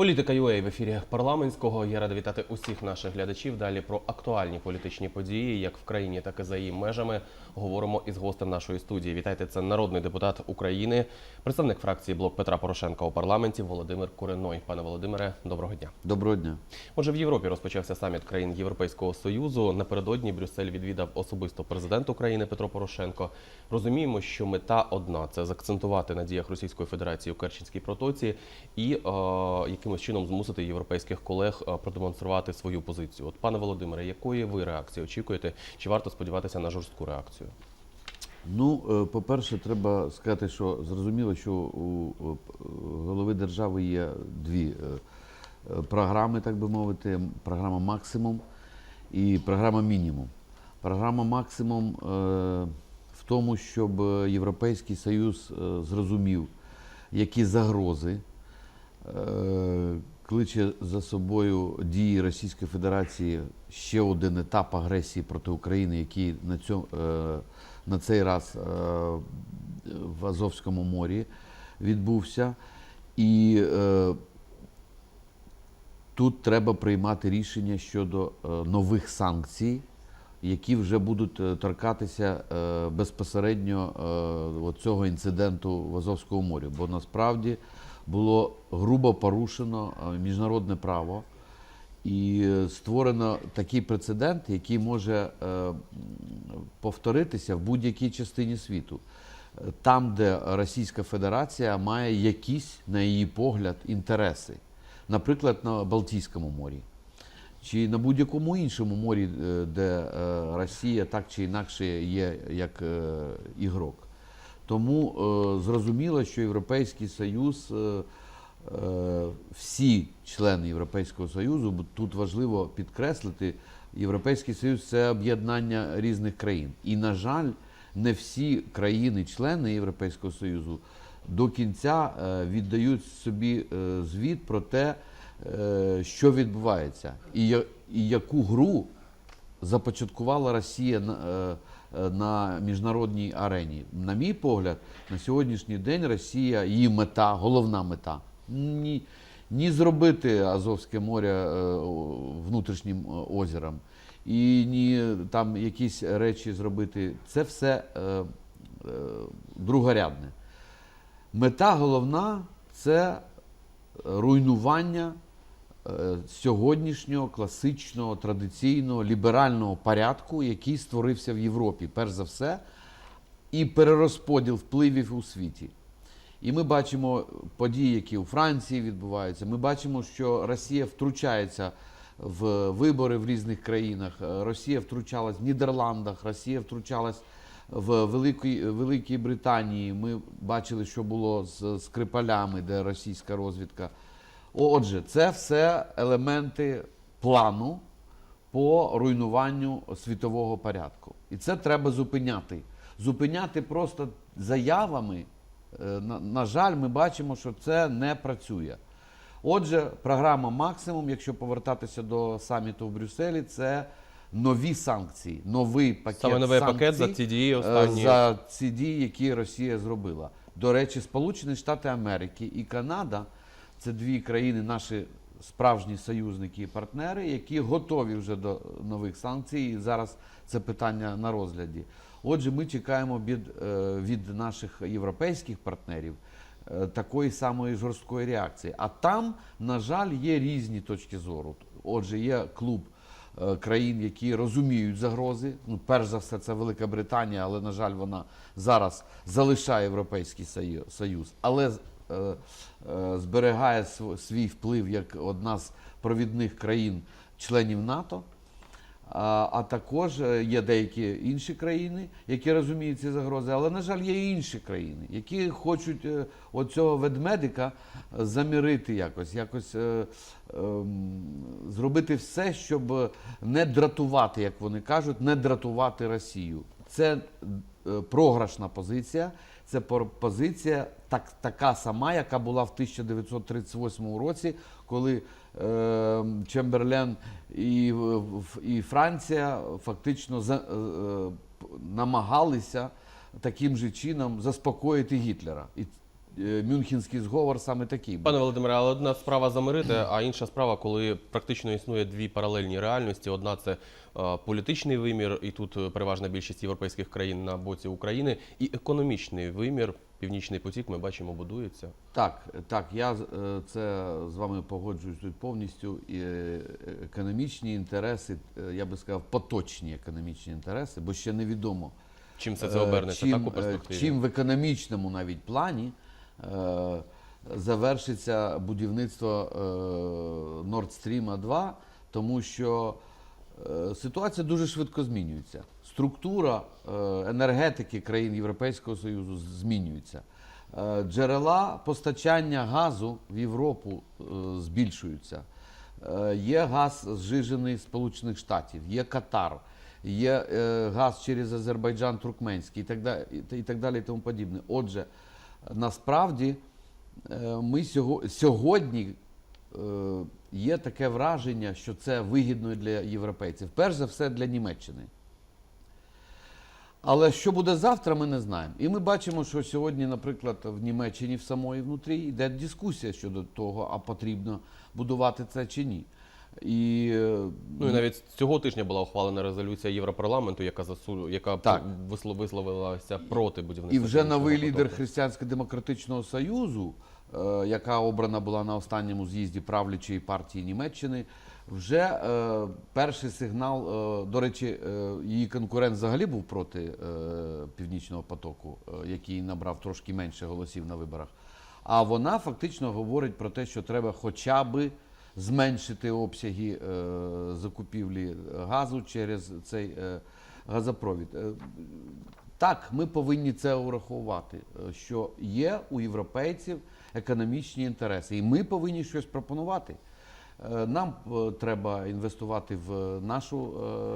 Політика UA в ефірі парламентського. Я рада вітати усіх наших глядачів. Далі про актуальні політичні події, як в країні, так і за її межами. Говоримо із гостем нашої студії. Вітайте, це народний депутат України, представник фракції Блок Петра Порошенка у парламенті Володимир Куриной. Пане Володимире, доброго дня. Доброго дня. Отже, в Європі розпочався саміт країн Європейського союзу. Напередодні Брюссель відвідав особисто президент України Петро Порошенко. Розуміємо, що мета одна це закцентувати на діях Російської Федерації у Керченській протоці і е, якимось чином змусити європейських колег е, продемонструвати свою позицію. От, пане Володимире, якої ви реакції очікуєте? Чи варто сподіватися на жорстку реакцію? Ну, е, по-перше, треба сказати, що зрозуміло, що у е, голови держави є дві програми, так би мовити, програма максимум і програма мінімум. Програма максимум в тому, щоб Європейський Союз зрозумів, які загрози кличе за собою дії Російської Федерації ще один етап агресії проти України, який на цьому е, на цей раз е, в Азовському морі відбувся. І е, тут треба приймати рішення щодо е, нових санкцій, які вже будуть е, торкатися е, безпосередньо е, цього інциденту в Азовському морі. Бо насправді було грубо порушено е, міжнародне право. І е, створено такий прецедент, який може е, повторитися в будь-якій частині світу. Там, де Російська Федерація має якісь, на її погляд, інтереси, наприклад, на Балтійському морі, чи на будь-якому іншому морі, де Росія так чи інакше є як ігрок. Тому е, зрозуміло, що Європейський Союз, е, е, всі члени Європейського Союзу, тут важливо підкреслити, Європейський Союз це об'єднання різних країн. І, на жаль, не всі країни-члени Європейського Союзу до кінця е, віддають собі е, звіт про те, е, що відбувається, і яку гру започаткувала Росія на, е, на міжнародній арені. На мій погляд, на сьогоднішній день Росія, її мета, головна мета ні, ні зробити Азовське море е, внутрішнім е, озером, і ні там якісь речі зробити. Це все другорядне. Мета головна це руйнування сьогоднішнього класичного, традиційного, ліберального порядку, який створився в Європі, перш за все, і перерозподіл впливів у світі. І ми бачимо події, які у Франції відбуваються. Ми бачимо, що Росія втручається в вибори в різних країнах. Е, Росія втручалась в Нідерландах, Росія втручалась в Великій, Великій Британії. Ми бачили, що було з Скрипалями, де російська розвідка. Отже, це все елементи плану по руйнуванню світового порядку. І це треба зупиняти. Зупиняти просто заявами. е, На, жаль, ми бачимо, що це не працює. Отже, програма максимум, якщо повертатися до саміту в Брюсселі, це нові санкції, новий пакет Саме новий санкцій, пакет за ці дії е, останні. за ці дії, які Росія зробила. До речі, Сполучені Штати Америки і Канада це дві країни, наші справжні союзники і партнери, які готові вже до нових санкцій. І зараз це питання на розгляді. Отже, ми чекаємо від, е, від наших європейських партнерів е, такої самої жорсткої реакції. А там, на жаль, є різні точки зору. Отже, є клуб е, країн, які розуміють загрози. Ну, перш за все, це Велика Британія, але на жаль, вона зараз залишає Європейський Союз, але зберігає свій вплив як одна з провідних країн членів НАТО. А, також е, є деякі інші країни, які розуміють ці загрози, але, на жаль, є і інші країни, які хочуть е, оцього ведмедика е, замірити якось, якось е, ем, зробити все, щоб не дратувати, як вони кажуть, не дратувати Росію. Це е, програшна позиція. Це позиція так, така сама, яка була в 1938 році, коли е, Чемберлен і, і Франція фактично за, е, е, намагалися таким же чином заспокоїти Гітлера. І, Мюнхенський зговор саме такий. Пане Володимире, але одна справа замирити, а інша справа, коли практично існує дві паралельні реальності. Одна це е, політичний вимір, і тут е, переважна більшість європейських країн на боці України, і економічний вимір. Північний потік ми бачимо будується. Так, так, я е, це з вами погоджуюсь тут повністю. І е, економічні інтереси, е, я би сказав, поточні економічні інтереси, бо ще невідомо. Чим це Е, обернеться чим, так у е, перспективі? Чим в економічному навіть плані е, завершиться будівництво е, Nord Stream 2, тому що е, ситуація дуже швидко змінюється. Структура е, енергетики країн Європейського Союзу змінюється. Е, Джерела постачання газу в Європу е, збільшуються. Е, Є газ зжижений з Сполучених Штатів, є Катар, є е, газ через Азербайджан Туркменський і так далі, і так далі, тому подібне. Отже, насправді е, ми сьогодні е, є таке враження, що це вигідно для європейців. Перш за все для Німеччини. Але що буде завтра, ми не знаємо. І ми бачимо, що сьогодні, наприклад, в Німеччині в самої внутрі йде дискусія щодо того, а потрібно будувати це чи ні. І Ну і навіть цього тижня була ухвалена резолюція Європарламенту, яка засу... яка Так. висловилася проти будівництва. І вже новий потоку. лідер Християнсько-демократичного союзу, е, яка обрана була на останньому з'їзді правлячої партії Німеччини, вже е, перший сигнал. е, до речі, е, її конкурент взагалі був проти е, північного потоку, е, який набрав трошки менше голосів на виборах. А вона фактично говорить про те, що треба хоча би зменшити обсяги е, закупівлі газу через цей е, газопровід. Е, так, ми повинні це урахувати, е, що є у європейців економічні інтереси, і ми повинні щось пропонувати. Нам треба інвестувати в нашу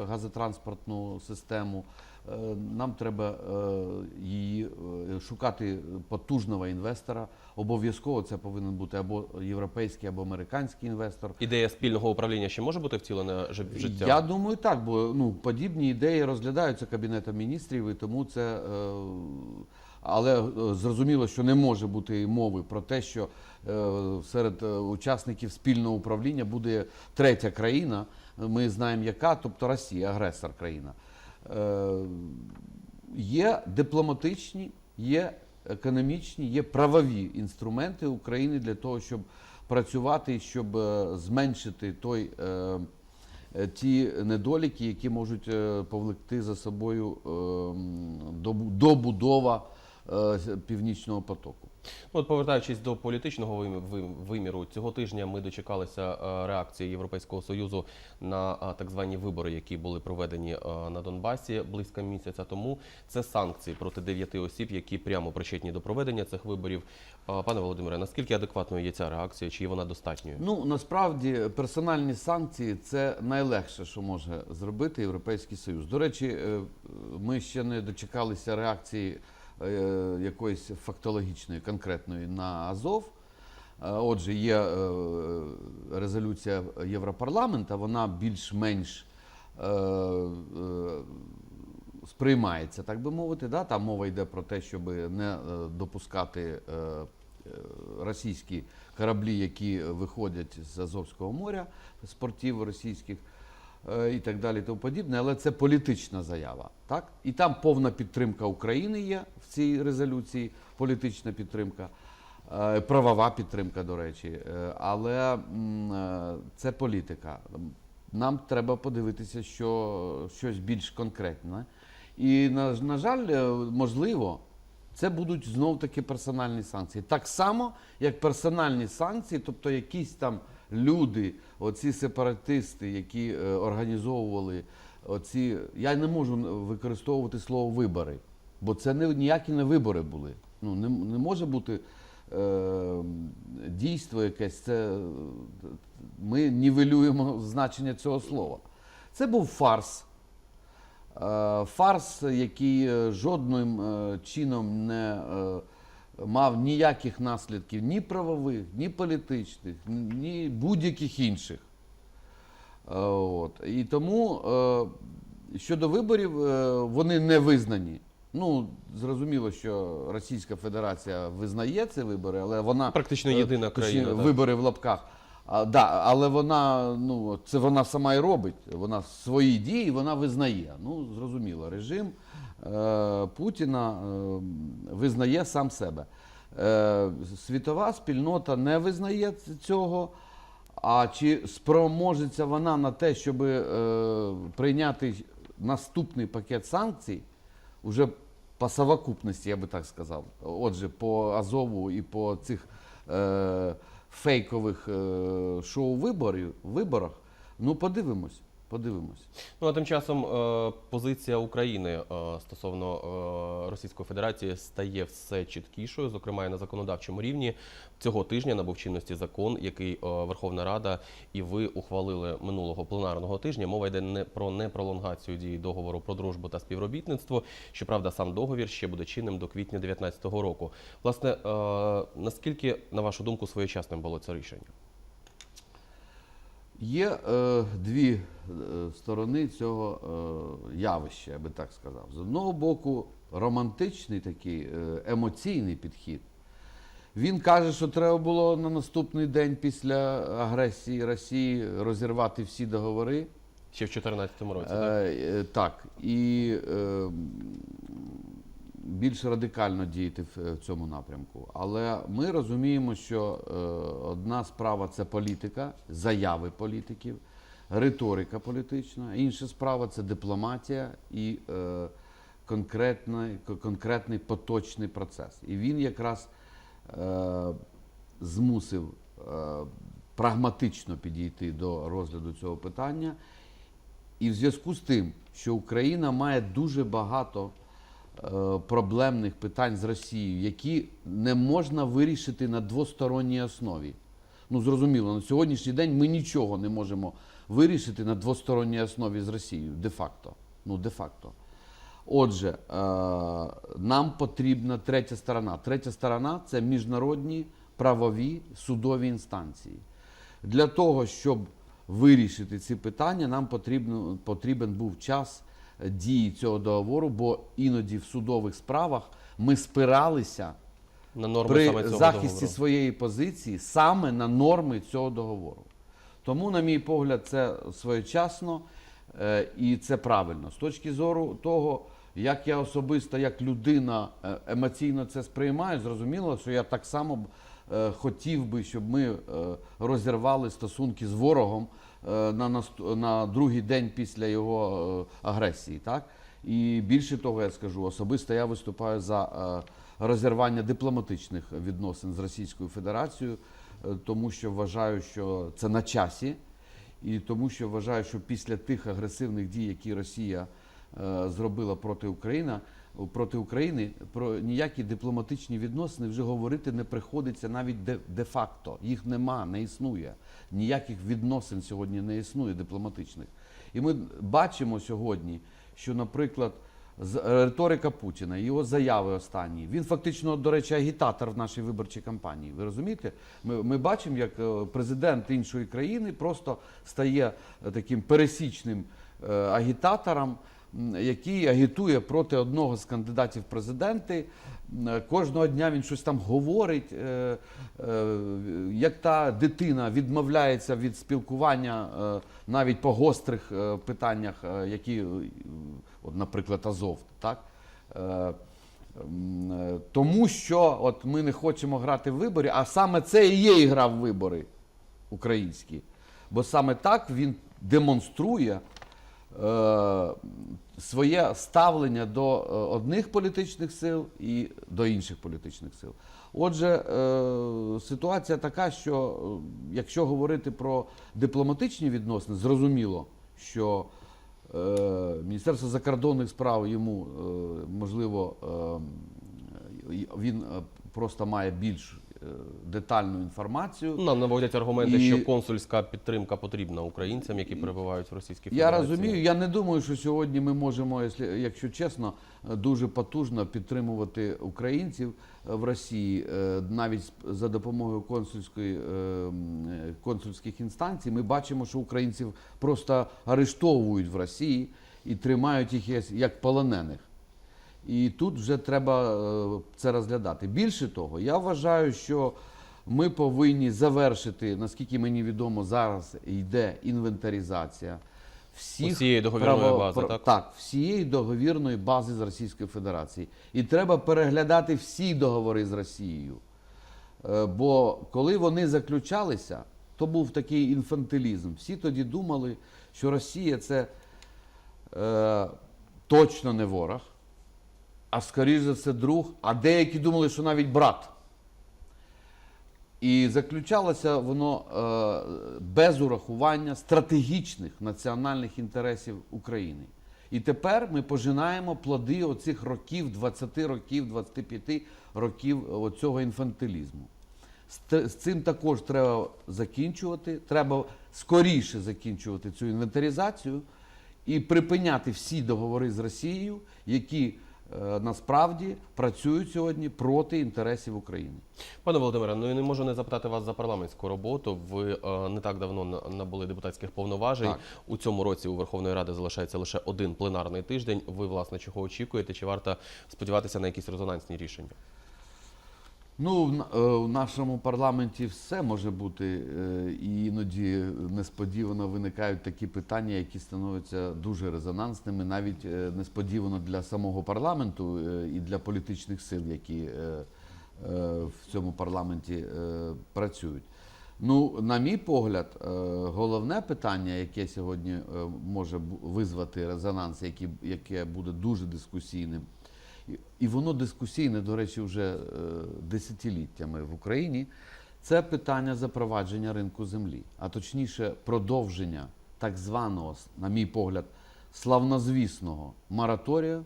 газотранспортну систему. Е, Нам треба е, її е, шукати потужного інвестора. Обов'язково це повинен бути або європейський, або американський інвестор. Ідея спільного управління ще може бути втілена в життя? Я думаю, так, бо ну подібні ідеї розглядаються кабінетом міністрів, і тому це. Але зрозуміло, що не може бути мови про те, що серед учасників спільного управління буде третя країна. Ми знаємо, яка, тобто Росія, агресор країна. Е, є дипломатичні, є економічні, є правові інструменти України для того, щоб працювати, щоб е, зменшити той. е, ті недоліки, які можуть повлекти за собою е, м, добу- добудова північного потоку. От повертаючись до політичного вим- вим- виміру, цього тижня ми дочекалися е, реакції Європейського союзу на е, так звані вибори, які були проведені е, на Донбасі близько місяця тому. Це санкції проти дев'яти осіб, які прямо причетні до проведення цих виборів. Пане Володимире, наскільки адекватною є ця реакція? Чи вона достатньою? Ну насправді персональні санкції це найлегше, що може зробити Європейський Союз. До речі, ми ще не дочекалися реакції якоїсь фактологічної, конкретної на Азов. Е, Отже, є е, резолюція Європарламента, вона більш-менш е, е, сприймається, так би мовити. Да? Там мова йде про те, щоб не е, допускати е, е, російські кораблі, які виходять з Азовського моря, з портів російських. Е, І так далі, і тому подібне, але це політична заява, так? І там повна підтримка України є в цій резолюції, політична підтримка, е, правова підтримка, до речі. Е, Але це політика. Нам треба подивитися, що щось більш конкретне. І на, на жаль, можливо, це будуть знов таки персональні санкції. Так само, як персональні санкції, тобто якісь там люди, оці сепаратисти, які е, організовували оці. Я не можу використовувати слово вибори, бо це не ніякі не вибори були. Ну не, не може бути е, дійство якесь. Це ми нівелюємо значення цього слова. Це був фарс. Е, Фарс, який жодним чином не мав ніяких наслідків ні правових, ні політичних, ні будь-яких інших. Е, От. І тому е, щодо виборів е, вони не визнані Ну, зрозуміло, що Російська Федерація визнає ці вибори, але вона Практично єдина країна. Вибори в лапках. А, да, але вона, ну, це вона сама і робить. Вона свої дії вона визнає. Ну, зрозуміло, режим е, Путіна е, визнає сам себе. Е, світова спільнота не визнає цього. А чи спроможеться вона на те, щоб е, прийняти наступний пакет санкцій, уже по совокупності, я би так сказав. Отже, по Азову і по цих е, фейкових е, шоу-виборів, виборах, ну подивимось, подивимось. Ну а тим часом е, позиція України е, стосовно е, Російської Федерації стає все чіткішою, зокрема і на законодавчому рівні. Цього тижня набув чинності закон, який Верховна Рада і ви ухвалили минулого пленарного тижня. Мова йде не про непролонгацію дії договору про дружбу та співробітництво. Щоправда, сам договір ще буде чинним до квітня 2019 року. Власне, наскільки, на вашу думку, своєчасним було це рішення? Є е, дві е, сторони цього е, явища, я би так сказав. З одного боку, романтичний такий е, емоційний підхід. Він каже, що треба було на наступний день після агресії Росії розірвати всі договори. Ще в 2014 році. Е, так? е, так, і е, більш радикально діяти в, в цьому напрямку. Але ми розуміємо, що е, одна справа це політика, заяви політиків, риторика політична, інша справа це дипломатія і е, конкретний, конкретний поточний процес. І він якраз е, змусив е, прагматично підійти до розгляду цього питання. І в зв'язку з тим, що Україна має дуже багато е, проблемних питань з Росією, які не можна вирішити на двосторонній основі. Ну, зрозуміло, на сьогоднішній день ми нічого не можемо вирішити на двосторонній основі з Росією, де-факто. Ну, де-факто. Отже, е, нам потрібна третя сторона. Третя сторона це міжнародні правові судові інстанції. Для того, щоб вирішити ці питання, нам потрібно, потрібен був час е, дії цього договору, бо іноді в судових справах ми спиралися На норми при саме цього захисті договору. своєї позиції саме на норми цього договору. Тому, на мій погляд, це своєчасно е, і це правильно. З точки зору того, як я особисто, як людина е, емоційно це сприймаю, зрозуміло, що я так само е, хотів би, щоб ми розірвали стосунки з ворогом на, наст- на другий день після його е, агресії. Так? І більше того, я скажу, особисто я виступаю за е, розірвання дипломатичних відносин з Російською Федерацією, е, тому що вважаю, що це на часі, і тому що вважаю, що після тих агресивних дій, які Росія е, зробила проти України, проти України, про ніякі дипломатичні відносини вже говорити не приходиться навіть де, де-факто. Їх нема, не існує. Ніяких відносин сьогодні не існує дипломатичних. І ми бачимо сьогодні, що, наприклад, з- риторика Путіна, його заяви останні. Він фактично, до речі, агітатор в нашій виборчій кампанії. Ви розумієте? Ми, ми бачимо, як е, президент іншої країни просто стає е, таким пересічним е, агітатором, який агітує проти одного з кандидатів в президенти. Е, Кожного дня він щось там говорить. е, е, Як та дитина відмовляється від спілкування навіть по гострих питаннях, які, от, наприклад, Азов, так? Тому що от ми не хочемо грати в вибори, а саме це і є ігра в вибори українські. Бо саме так він демонструє своє ставлення до е, одних політичних сил і до інших політичних сил. Отже, е, ситуація така, що е, якщо говорити про дипломатичні відносини, зрозуміло, що е, Міністерство закордонних справ йому е, можливо е, він е, просто має більш е, детальну інформацію. Нам наводять аргументи, І- що консульська підтримка потрібна українцям, які перебувають в Російській Я розумію, я не думаю, що сьогодні ми можемо, якщо, якщо чесно, дуже потужно підтримувати українців е, в Росії, е, навіть за допомогою консульської, е, е, консульських інстанцій. Ми бачимо, що українців просто арештовують в Росії і тримають їх як полонених. І тут вже треба е, це розглядати. Більше того, я вважаю, що ми повинні завершити, наскільки мені відомо, зараз йде інвентаризація всіх Усієї договірної бази, так? так, всієї договірної бази з Російської Федерації. І треба переглядати всі договори з Росією. Е, Бо коли вони заключалися, то був такий інфантилізм. Всі тоді думали, що Росія це е, точно не ворог, а скоріш за все друг, а деякі думали, що навіть брат. І заключалося воно е, без урахування стратегічних національних інтересів України. І тепер ми пожинаємо плоди оцих років, 20 років, 25 років оцього інфантилізму. З цим також треба закінчувати. Треба скоріше закінчувати цю інвентаризацію і припиняти всі договори з Росією, які е, насправді працюють сьогодні проти інтересів України. Пане Володимире, ну і не можу не запитати вас за парламентську роботу. Ви е, не так давно на- набули депутатських повноважень. Так. У цьому році у Верховної Ради залишається лише один пленарний тиждень. Ви власне чого очікуєте? Чи варто сподіватися на якісь резонансні рішення? Ну, е, в нашому парламенті все може бути, е, і іноді несподівано виникають такі питання, які становляться дуже резонансними, навіть е, несподівано для самого парламенту і для політичних сил, які в цьому парламенті працюють. Ну, на мій погляд, головне питання, яке сьогодні може визвати резонанс, яке буде дуже дискусійним, і- воно дискусійне, до речі, вже е, десятиліттями в Україні. Це питання запровадження ринку землі, а точніше, продовження так званого, на мій погляд, славнозвісного мораторію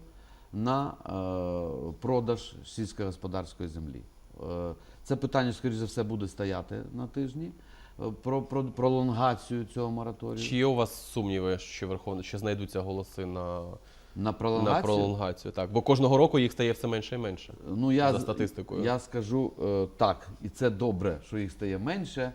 на е, продаж сільськогосподарської землі. Е, це питання, скоріш за все, буде стояти на тижні про, про пролонгацію цього мораторію. Чи є у вас сумніви, що Верховна що знайдуться голоси на, на пролонгацію. на пролонгацію? Так, бо кожного року їх стає все менше і менше. Ну, я, За статистикою. Я скажу е, так, і це добре, що їх стає менше.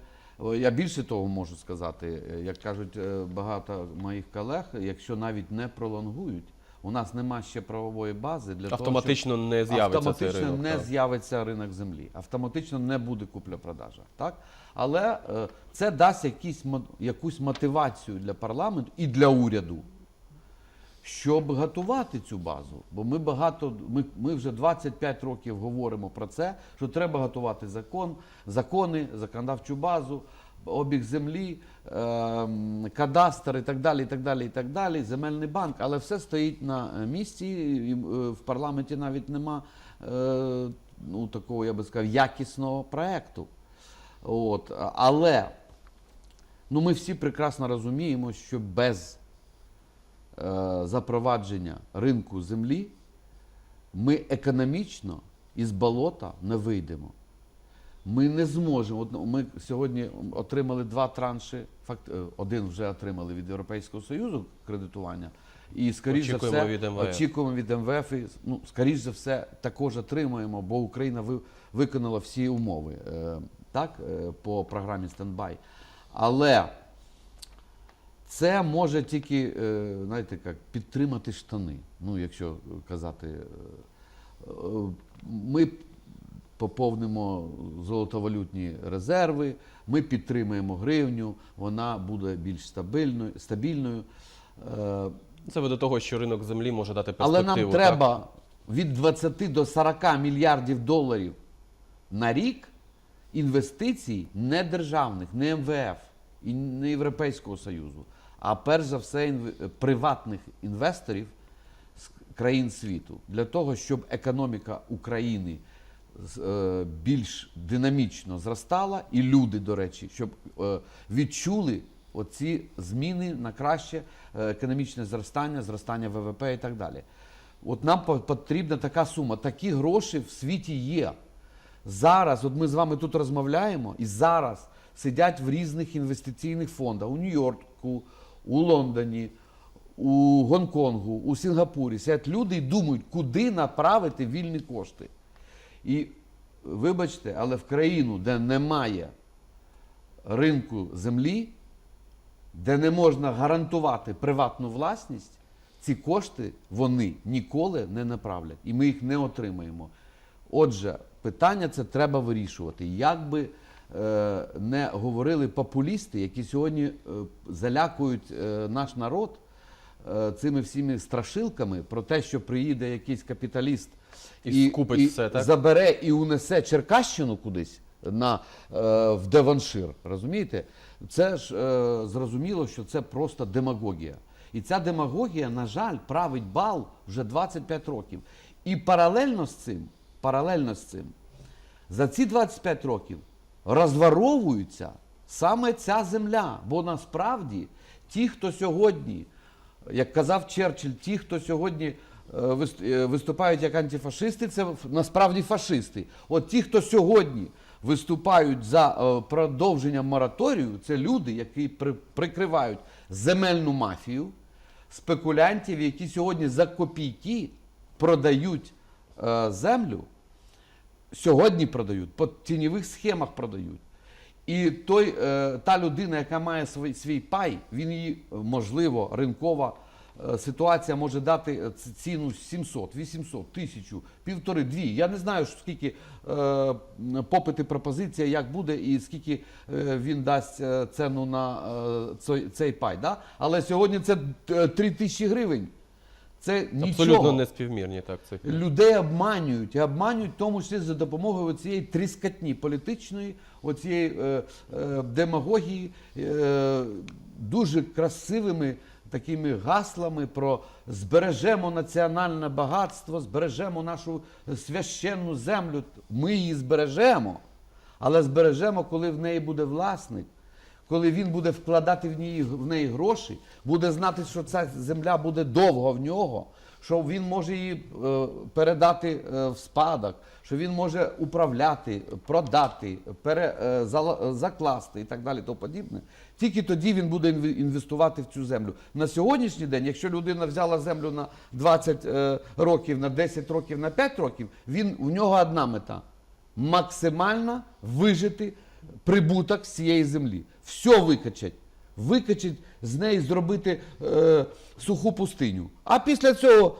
Я більше того можу сказати, е, як кажуть е, багато моїх колег, якщо навіть не пролонгують, у нас нема ще правової бази для Автоматично того, не з'явиться автоматично цей ринок. не так. з'явиться ринок землі. Автоматично не буде купля-продажа. Так? Але е, це дасть якісь, якусь мотивацію для парламенту і для уряду щоб готувати цю базу. Бо ми багато, ми, ми вже 25 років говоримо про це, що треба готувати закон, закони, законодавчу базу, обіг землі, ем, кадастр і так далі, і так далі, і так далі, земельний банк, але все стоїть на е, місці, і е, в парламенті навіть нема е, ну, такого, я би сказав, якісного проекту. От. Але ну, ми всі прекрасно розуміємо, що без е, запровадження ринку землі, ми економічно із болота не вийдемо. Ми не зможемо. Ну, Ми сьогодні отримали два транші, факт, е, один вже отримали від Європейського Союзу кредитування. І скоріш за все, від МВФ. очікуємо від МВФ. І, ну, скоріш за все, також отримаємо, бо Україна ви- виконала всі умови е, так, е, по програмі стендбай. Але це може тільки, е, знаєте, як, підтримати штани. Ну, якщо казати, е, ми поповнимо золотовалютні резерви, ми підтримаємо гривню, вона буде більш стабільною. стабільною. Е, Це ви до того, що ринок землі може дати Але перспективу. нам так? треба від 20 до 40 мільярдів доларів на рік інвестицій не державних, не МВФ і не Європейського Союзу, а перш за все інв- приватних інвесторів з країн світу для того, щоб економіка України е, більш динамічно зростала, і люди, до речі, щоб е, відчули оці зміни на краще е, економічне зростання, зростання ВВП і так далі. От нам потрібна така сума. Такі гроші в світі є. Зараз, от ми з вами тут розмовляємо, і зараз сидять в різних інвестиційних фондах у Нью-Йорку, у Лондоні, у Гонконгу, у Сінгапурі. Сидять люди і думають, куди направити вільні кошти. І вибачте, але в країну, де немає ринку землі, де не можна гарантувати приватну власність, ці кошти вони ніколи не направлять, і ми їх не отримаємо. Отже, питання це треба вирішувати. Як би не говорили популісти, які сьогодні е, залякують е, наш народ е, цими всіми страшилками про те, що приїде якийсь капіталіст І скупить все, так? забере і унесе Черкащину кудись на, е, в Деваншир. Розумієте? Це ж е, зрозуміло, що це просто демагогія. І ця демагогія, на жаль, править бал вже 25 років. І паралельно з цим, паралельно з цим, за ці 25 років розворовується саме ця земля. Бо насправді ті, хто сьогодні, як казав Черчилль, ті, хто сьогодні е, е, виступають як антифашисти, це насправді фашисти. От ті, хто сьогодні виступають за е, продовження мораторію, це люди, які при- прикривають земельну мафію, спекулянтів, які сьогодні за копійки продають землю сьогодні продають, по тіньових схемах продають. І той, е, та людина, яка має свій, свій пай, він її, е, можливо, ринкова е, ситуація може дати ціну 700, 800, 1000, півтори, дві. Я не знаю, скільки попит і пропозиція, як буде, і скільки він дасть ціну на цей, пай. Да? Але сьогодні це е, 3 тисячі гривень. Це нічого. Абсолютно неспівмірні так цифри. Людей обманюють і обманюють в тому числі за допомогою цієї тріскатні політичної, оцієї е, е, демагогії, е, дуже красивими такими гаслами про збережемо національне багатство, збережемо нашу священну землю. Ми її збережемо, але збережемо, коли в неї буде власник. Коли він буде вкладати в неї, в неї гроші, буде знати, що ця земля буде довго в нього, що він може її е, передати е, в спадок, що він може управляти, продати, пере, е, зала- закласти і так далі. То подібне. Тільки тоді він буде інвестувати в цю землю. На сьогоднішній день, якщо людина взяла землю на 20 е, років, на 10 років, на 5 років, він у нього одна мета максимально вижити прибуток з цієї землі. Все викачать. Викачать з неї зробити е, суху пустиню. А після цього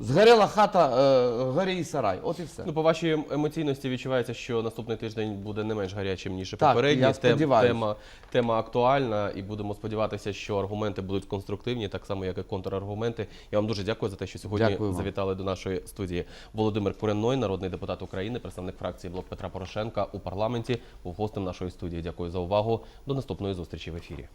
згоріла хата, е, горі і сарай. От і все. Ну, по вашій емоційності відчувається, що наступний тиждень буде не менш гарячим, ніж Так, попередній. я Тем- сподіваюсь. Тема, тема актуальна, і будемо сподіватися, що аргументи будуть конструктивні, так само, як і контраргументи. Я вам дуже дякую за те, що сьогодні Дякую вам. завітали до нашої студії. Володимир Куренной, народний депутат України, представник фракції Блок Петра Порошенка у парламенті, був гостем нашої студії. Дякую за увагу. До наступної зустрічі в ефірі.